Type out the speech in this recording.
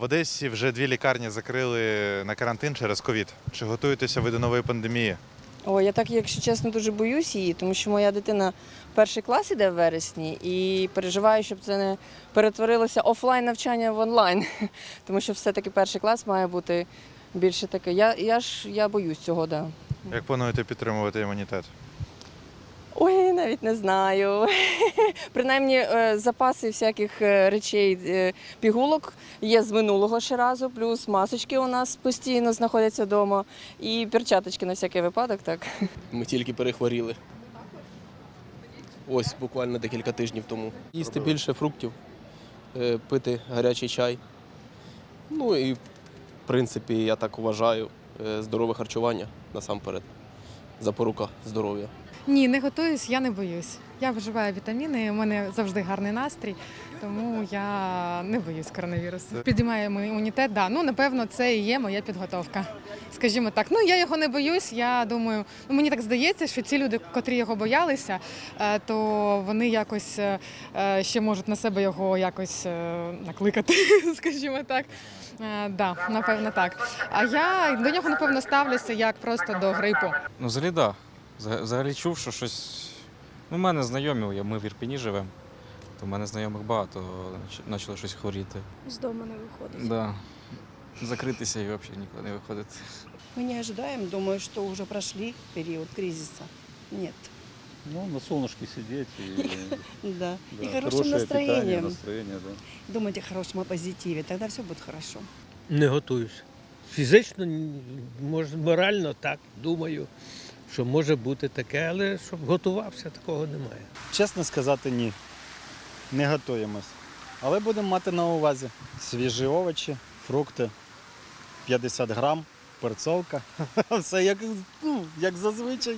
В Одесі вже дві лікарні закрили на карантин через ковід. Чи готуєтеся ви до нової пандемії? О, я так, якщо чесно, дуже боюсь її, тому що моя дитина перший клас іде в вересні і переживаю, щоб це не перетворилося офлайн навчання в онлайн. Тому що все-таки перший клас має бути більше таке. Я, я ж я боюсь цього, да. Як плануєте підтримувати імунітет? Навіть не знаю. Принаймні е, запаси всяких е, речей, е, пігулок є з минулого ще разу, плюс масочки у нас постійно знаходяться вдома, і перчаточки на всякий випадок, так. Ми тільки перехворіли. Ось буквально декілька тижнів тому. Їсти більше фруктів, пити гарячий чай. Ну і, в принципі, я так вважаю, здорове харчування насамперед. Запорука здоров'я. Ні, не готуюсь, я не боюсь. Я вживаю вітаміни, у мене завжди гарний настрій, тому я не боюсь коронавірусу. Підіймаємо імунітет, да. Ну напевно, це і є моя підготовка. Скажімо так, ну я його не боюсь. Я думаю, ну мені так здається, що ці люди, котрі його боялися, е, то вони якось е, е, ще можуть на себе його якось накликати, скажімо так. Да, напевно, так. А я до нього напевно ставлюся як просто до грипу. Ну, взагалі, так. Да. Взагалі чув, що щось. Ну, в мене знайомі, ми в Ірпіні живемо, то в мене знайомих багато почало щось хворіти. З дому не виходить. Да. Закритися і взагалі нікуди не виходити. Мы не ожидаем, думаю, что уже прошли период кризиса. Нет. Ну, на солнышке сидеть и, Да. да, И хорошим хорошее питание, настроением. настроение, да. Думайте о хорошем, о позитиве, тогда все будет хорошо. Не готуюсь. Фізично, може, морально так, думаю, що може бути таке, але щоб готувався, такого немає. Чесно сказати, ні. Не готуємось. Але будемо мати на увазі свіжі овочі, фрукти, 50 грам, перцовка. Все як, ну, як зазвичай.